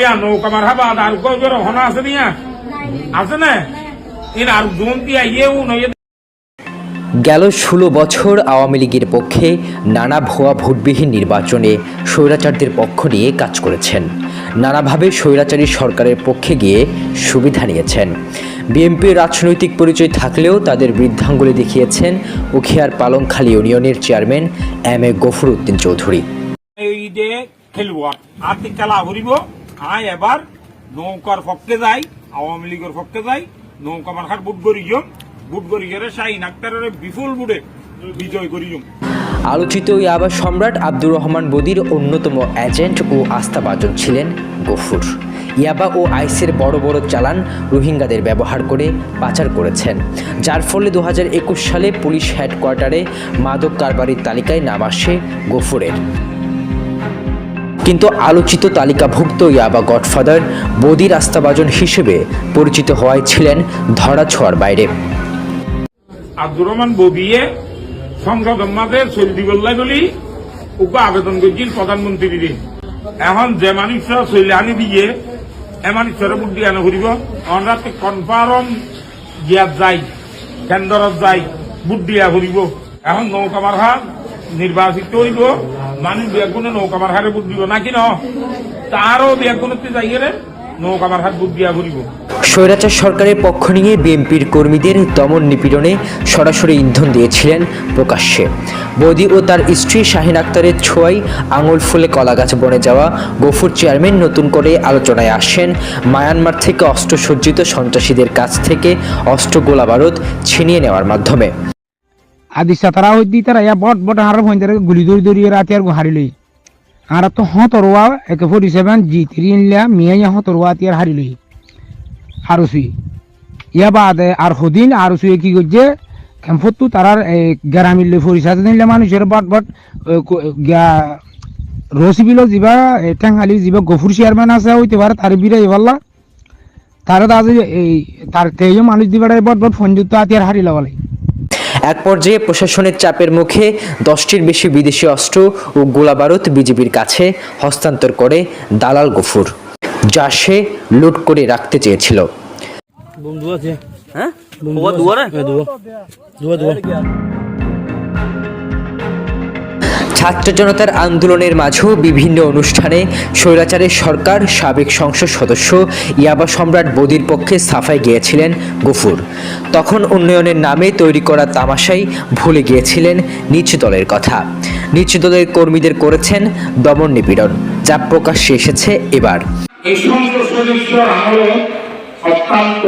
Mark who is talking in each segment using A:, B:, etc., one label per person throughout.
A: ইয়া নৌকা মার আর কই বেরো হনা আছে দিয়া। আছে না? ইন আর জোন দিয়া ইয়েও নয়
B: গেল ষোলো বছর আওয়ামী লীগের পক্ষে নানা ভুয়া ভোটবিহীন নির্বাচনে স্বৈরাচারদের পক্ষ নিয়ে কাজ করেছেন। নানাভাবে স্বৈরাচারী সরকারের পক্ষে গিয়ে সুবিধা নিয়েছেন। বিএনপির রাজনৈতিক পরিচয় থাকলেও তাদের বৃদ্ধাঙ্গুলি দেখিয়েছেন উখিয়ার পালংখালী ইউনিয়নের chairman M A Gafur Uddin Chowdhury
A: আয় এবার, নৌকার পক্ষে যাই, আওয়ামী লীগের পক্ষে যাই, নৌকা মার্কার বুট করিম বুট গেলে শাহিন আক্তারের বিপুল বুটে বিজয় করিম
B: আলোচিত ইয়াবা সম্রাট আব্দুর রহমান বদির অন্যতম এজেন্ট ও আস্থাভাজন ছিলেন গফুর। ইয়াবা ও আইসের বড় বড় চালান রোহিঙ্গাদের ব্যবহার করে পাচার করেছেন। যার ফলে দু হাজার একুশ সালে পুলিশ হেডকোয়ার্টারে মাদক কারবারির তালিকায় নাম আসে গফুরের। কিন্তু আলোচিত তালিকাভুক্ত ইয়াবা গডফাদার বদির আস্থাভাজন হিসেবে পরিচিত হওয়ায় ছিলেন ধরা ছোঁয়ার বাইরে।
A: আব্দুর রহমান ববিয়ে সংসদ মাঝে চলতি বললাই বলি উকা আবেদন করছিল প্রধানমন্ত্রী এখন যে মানুষরা চলে আনি দিয়ে, এ মানুষের বুট দিয়ে আনা ঘুরিব আমরা কনফার্ম গিয়াত যাই, কেন্দ্রত যাই বুট দিয়া ঘুরিব এখন নৌকা মারহা নির্বাচিত হইব। মানুষ বেগুনে নৌকা মারহারে বুট দিব। নাকি ন? তারও বেগুনতে যাইয়ে নৌকা মারহার বুট দিয়া ঘুরিব।
B: স্বৈরাচার সরকারের পক্ষ নিয়ে বিএনপির কর্মীদের দমন নিপীড়নে সরাসরি ইন্ধন দিয়েছিলেন প্রকাশ্যে। বৌদি ও তার স্ত্রী শাহিন আক্তারের ছোঁয়াই আঙুল ফুলে কলাগাছ বনে যাওয়া গফুর চেয়ারম্যান নতুন করে আলোচনায় আসেন। মায়ানমার থেকে অস্ত্রসজ্জিত সন্ত্রাসীদের কাছ থেকে অস্ত্র গোলা বারুদ ছিনিয়ে নেওয়ার মাধ্যমে।
C: আদি সাতারা হই দি তারা ইয়া বট বট হার ভইন তারা গুলি দৌড়ি দৌড়ি রাতে আর হারি লই আর তো হ তরোয়া AK forty seven G three ইনলিয়া মিয়া ইয়া হ তরোয়া তিয়ার হারি লই আর সুই ইয়া বাদে আর হদিন আর সুই কি করছে খেমফতু তারার ফোর্টি সাথে নিলে মানুষের বট বট রসিবিল যিবা টেঙ্গালি যিবা গফুর চেয়ারম্যান আছে হইতে পারে তার বিরে এবাল্লা তারা তাদের এই তার তেইও মানুষ দিবার বট বট ফোন যুক্ত আতিয়ার হারি লাগালাই
B: এক পর্যায়ে প্রশাসনের চাপের মুখে দশটির বেশি বিদেশি অস্ত্র ও গোলাবারুদ বিজেপির কাছে হস্তান্তর করে দালাল গফুর যা সে লুট করে রাখতে চেয়েছিল।
D: বন্ধু আছে। হ্যাঁ?
B: ছাত্র জনতার আন্দোলনের মাঝেও বিভিন্ন অনুষ্ঠানে স্বৈরাচারের সরকার, সাবেক সংসদ সদস্য, ইয়াবা সম্রাট বদির পক্ষে সাফাই গিয়েছিলেন গফুর। তখন উন্নয়নের নামে তৈরি করা তামাশাই ভুলে গিয়েছিলেন নিচ দলের কথা। নিচ দলের কর্মীদের করেছেন দমন নিপীড়ন, যা প্রকাশ্যে এসেছে এবার।
A: অত্যন্ত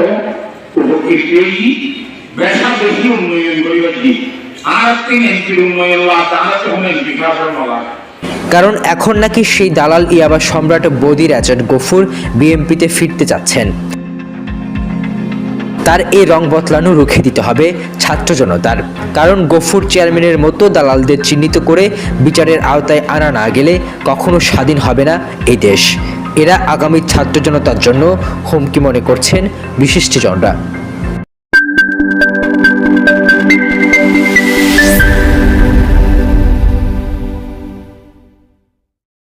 B: কারণ এখন নাকি সেই দালাল ইয়াবা সম্রাট বদির এজেন্ট গফুর বিএমপিতে ফিরতে যাচ্ছেন। তার এই রং বদলানো রুখে দিতে হবে ছাত্র জনতার। কারণ গফুর চেয়ারম্যানের মতো দালালদের চিহ্নিত করে বিচারের আওতায় আনা না গেলে কখনো স্বাধীন হবে না এই দেশ। এরা আগামী ছাত্র জনতার জন্য হুমকি মনে করছেন বিশিষ্টজনরা